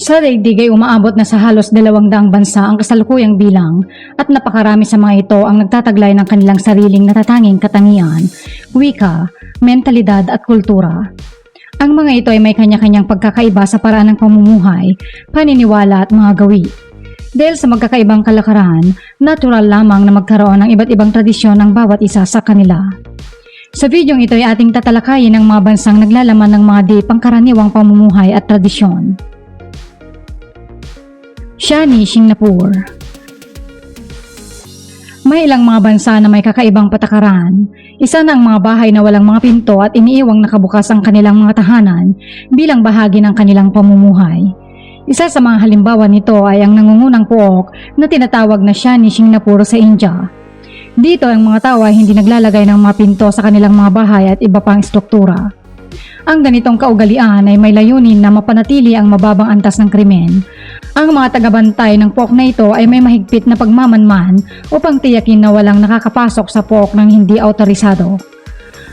Sa daigdig ay umaabot na sa halos dalawang daang bansa ang kasalukuyang bilang at napakarami sa mga ito ang nagtataglay ng kanilang sariling natatanging katangian, wika, mentalidad at kultura. Ang mga ito ay may kanya-kanyang pagkakaiba sa paraan ng pamumuhay, paniniwala at mga gawi. Dahil sa magkakaibang kalakaran, natural lamang na magkaroon ng iba't ibang tradisyon ng bawat isa sa kanila. Sa videong ito ay ating tatalakayin ang mga bansang naglalaman ng mga di pangkaraniwang pamumuhay at tradisyon. Shani, Singapore May ilang mga bansa na may kakaibang patakaran. Isa na ang mga bahay na walang mga pinto at iniiwang nakabukas ang kanilang mga tahanan bilang bahagi ng kanilang pamumuhay. Isa sa mga halimbawa nito ay ang nangungunang puok na tinatawag na Shani, Singapore sa India. Dito ang mga tao ay hindi naglalagay ng mga pinto sa kanilang mga bahay at iba pang struktura. Ang ganitong kaugalian ay may layunin na mapanatili ang mababang antas ng krimen. Ang mga tagabantay ng pook na ito ay may mahigpit na pagmamanman upang tiyakin na walang nakakapasok sa pook ng hindi autorisado.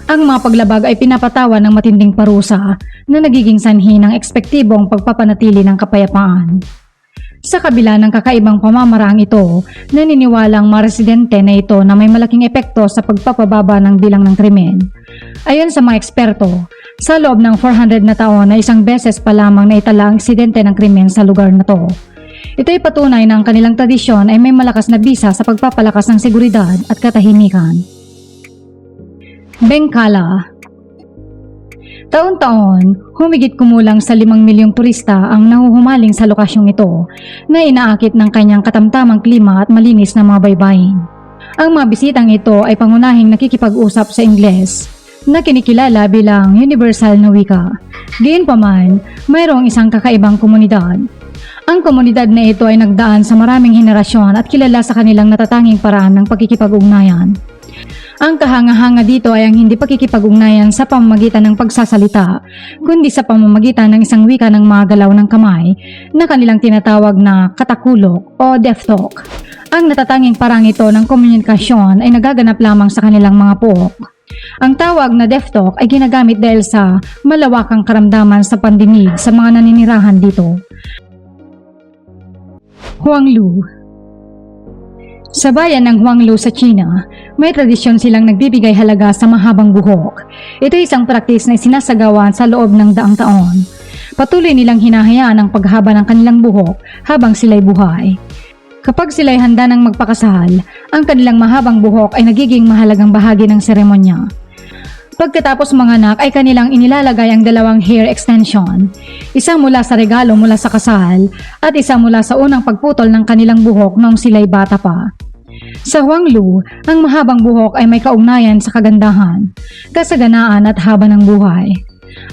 Ang mga paglabag ay pinapatawan ng matinding parusa na nagiging sanhi ng ekspektibong pagpapanatili ng kapayapaan. Sa kabila ng kakaibang pamamaraang ito, naniniwalang mga residente na ito na may malaking epekto sa pagpapababa ng bilang ng krimen. Ayon sa mga eksperto, sa loob ng 400 na taon na isang beses pa lamang naitala ang aksidente ng krimen sa lugar na to. Ito'y patunay na ang kanilang tradisyon ay may malakas na bisa sa pagpapalakas ng seguridad at katahimikan. Bengkala Taon-taon, humigit kumulang sa 5 milyong turista ang nahuhumaling sa lokasyong ito na inaakit ng kanyang katamtamang klima at malinis na mga baybayin. Ang mga bisitang ito ay pangunahing nakikipag-usap sa Ingles na kinikilala bilang universal na wika. Gayunpaman, mayroong isang kakaibang komunidad. Ang komunidad na ito ay nagdaan sa maraming henerasyon at kilala sa kanilang natatanging paraan ng pagkikipag-ugnayan. Ang kahanga-hanga dito ay ang hindi pakikipag-ugnayan sa pamamagitan ng pagsasalita, kundi sa pamamagitan ng isang wika ng mga galaw ng kamay na kanilang tinatawag na katakulok o death talk. Ang natatanging parang ito ng komunikasyon ay nagaganap lamang sa kanilang mga puok. Ang tawag na death talk ay ginagamit dahil sa malawakang karamdaman sa pandinig sa mga naninirahan dito. Huanglu sa bayan ng Huanglu sa China, may tradisyon silang nagbibigay halaga sa mahabang buhok. Ito ay isang praktis na sinasagawa sa loob ng daang taon. Patuloy nilang hinahayaan ang paghaba ng kanilang buhok habang sila'y buhay. Kapag sila'y handa ng magpakasal, ang kanilang mahabang buhok ay nagiging mahalagang bahagi ng seremonya. Pagkatapos manganak ay kanilang inilalagay ang dalawang hair extension, isa mula sa regalo mula sa kasal at isa mula sa unang pagputol ng kanilang buhok noong sila'y bata pa. Sa Huanglu, ang mahabang buhok ay may kaugnayan sa kagandahan, kasaganaan at haba ng buhay.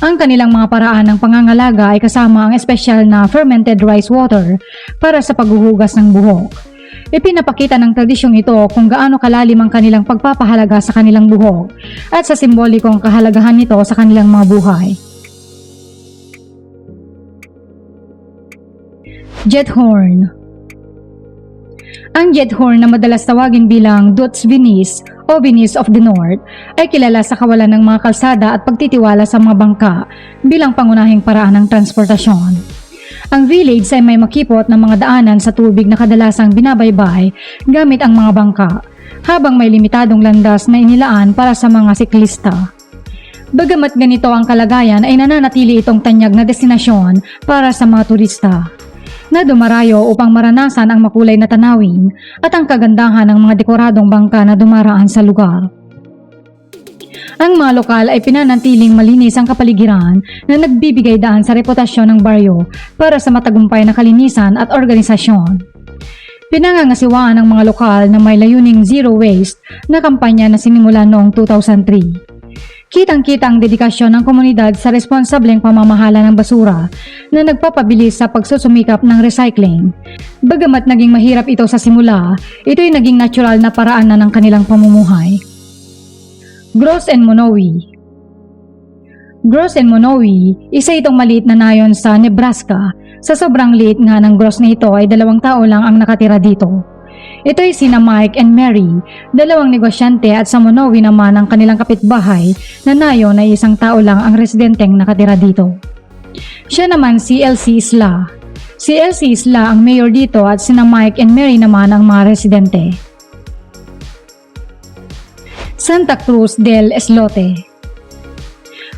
Ang kanilang mga paraan ng pangangalaga ay kasama ang espesyal na fermented rice water para sa paghuhugas ng buhok. Ipinapakita ng tradisyong ito kung gaano kalalim ang kanilang pagpapahalaga sa kanilang buhok at sa simbolikong kahalagahan nito sa kanilang mga buhay. Jet Horn Ang jet horn na madalas tawagin bilang Dutch Venice o Venice of the North ay kilala sa kawalan ng mga kalsada at pagtitiwala sa mga bangka bilang pangunahing paraan ng transportasyon. Ang village ay may makipot na mga daanan sa tubig na kadalasang binabaybay gamit ang mga bangka, habang may limitadong landas na inilaan para sa mga siklista. Bagamat ganito ang kalagayan ay nananatili itong tanyag na destinasyon para sa mga turista na dumarayo upang maranasan ang makulay na tanawin at ang kagandahan ng mga dekoradong bangka na dumaraan sa lugar. Ang mga lokal ay pinanantiling malinis ang kapaligiran na nagbibigay daan sa reputasyon ng baryo para sa matagumpay na kalinisan at organisasyon. Pinangangasiwaan ng mga lokal na may layuning zero waste na kampanya na sinimulan noong 2003. Kitang-kita ang dedikasyon ng komunidad sa responsableng pamamahala ng basura na nagpapabilis sa pagsusumikap ng recycling. Bagamat naging mahirap ito sa simula, ito'y naging natural na paraan na ng kanilang pamumuhay. Gross and Monowi Gross and Monowi, isa itong maliit na nayon sa Nebraska. Sa sobrang liit nga ng Gross na ito ay dalawang tao lang ang nakatira dito. Ito ay sina Mike and Mary, dalawang negosyante at sa Monowi naman ang kanilang kapitbahay na nayon ay isang tao lang ang residenteng nakatira dito. Siya naman si LC Isla. Si Elsie Isla ang mayor dito at sina Mike and Mary naman ang mga residente. Santa Cruz del Eslote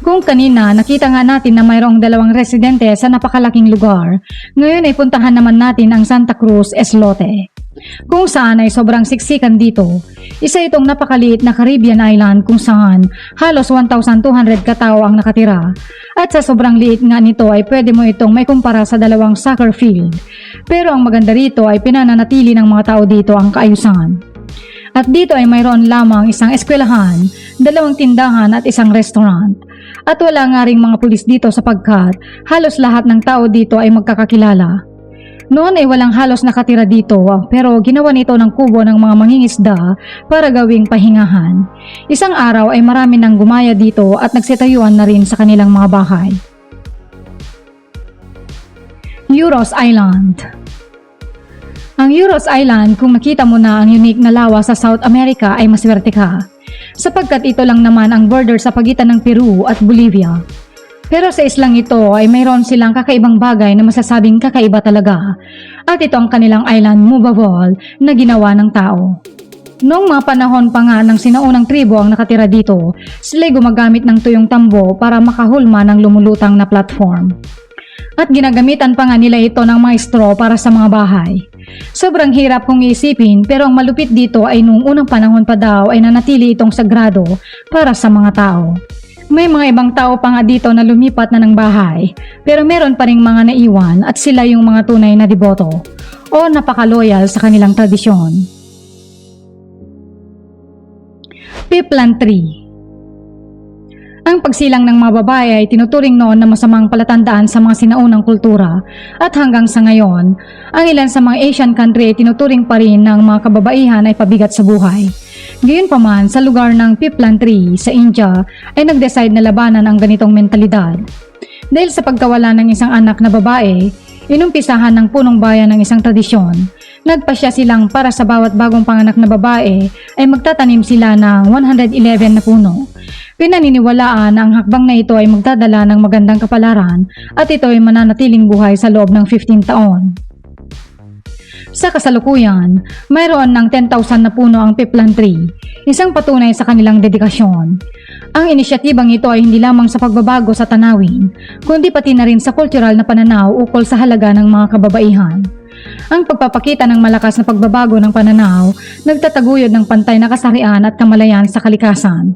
Kung kanina nakita nga natin na mayroong dalawang residente sa napakalaking lugar, ngayon ay puntahan naman natin ang Santa Cruz Eslote. Kung saan ay sobrang siksikan dito. Isa itong napakaliit na Caribbean island kung saan halos 1,200 katao ang nakatira. At sa sobrang liit nga nito ay pwede mo itong may kumpara sa dalawang soccer field. Pero ang maganda rito ay pinananatili ng mga tao dito ang kaayusan. At dito ay mayroon lamang isang eskwelahan, dalawang tindahan at isang restaurant. At wala nga ring mga pulis dito sapagkat halos lahat ng tao dito ay magkakakilala. Noon ay walang halos nakatira dito pero ginawa nito ng kubo ng mga mangingisda para gawing pahingahan. Isang araw ay marami nang gumaya dito at nagsitayuan na rin sa kanilang mga bahay. Euros Island Ang Euros Island, kung nakita mo na ang unique na lawa sa South America ay maswerte ka. Sapagkat ito lang naman ang border sa pagitan ng Peru at Bolivia. Pero sa islang ito ay mayroon silang kakaibang bagay na masasabing kakaiba talaga. At ito ang kanilang island movable na ginawa ng tao. Noong mga panahon pa nga ng sinaunang tribo ang nakatira dito, sila'y gumagamit ng tuyong tambo para makahulma ng lumulutang na platform. At ginagamitan pa nga nila ito ng mga straw para sa mga bahay. Sobrang hirap kung iisipin pero ang malupit dito ay noong unang panahon pa daw ay nanatili itong sagrado para sa mga tao. May mga ibang tao pa nga dito na lumipat na ng bahay, pero meron pa ring mga naiwan at sila yung mga tunay na deboto o napaka-loyal sa kanilang tradisyon. Piplan Tree ang pagsilang ng mga babae ay tinuturing noon na masamang palatandaan sa mga sinaunang kultura at hanggang sa ngayon, ang ilan sa mga Asian country ay tinuturing pa rin ng mga kababaihan ay pabigat sa buhay. Gayunpaman, sa lugar ng Piplan Tree sa India ay nag-decide na labanan ang ganitong mentalidad. Dahil sa pagkawala ng isang anak na babae, inumpisahan ng punong bayan ng isang tradisyon. Nagpasya silang para sa bawat bagong panganak na babae ay magtatanim sila ng 111 na puno. Pinaniniwalaan na ang hakbang na ito ay magdadala ng magandang kapalaran at ito ay mananatiling buhay sa loob ng 15 taon. Sa kasalukuyan, mayroon ng 10,000 na puno ang Piplan Tree, isang patunay sa kanilang dedikasyon. Ang inisyatibang ito ay hindi lamang sa pagbabago sa tanawin, kundi pati na rin sa kultural na pananaw ukol sa halaga ng mga kababaihan. Ang pagpapakita ng malakas na pagbabago ng pananaw, nagtataguyod ng pantay na kasarian at kamalayan sa kalikasan.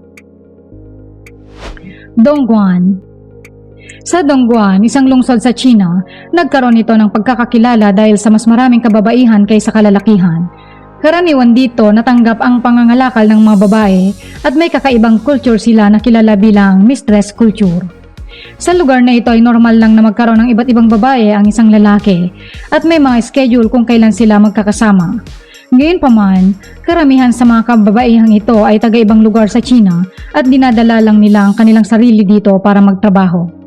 Dongguan Sa Dongguan, isang lungsod sa China, nagkaroon ito ng pagkakakilala dahil sa mas maraming kababaihan kaysa kalalakihan. Karaniwan dito natanggap ang pangangalakal ng mga babae at may kakaibang culture sila na kilala bilang mistress culture. Sa lugar na ito ay normal lang na magkaroon ng iba't ibang babae ang isang lalaki at may mga schedule kung kailan sila magkakasama. Ngayon pa man, karamihan sa mga kababaihang ito ay taga-ibang lugar sa China at dinadala lang nila ang kanilang sarili dito para magtrabaho.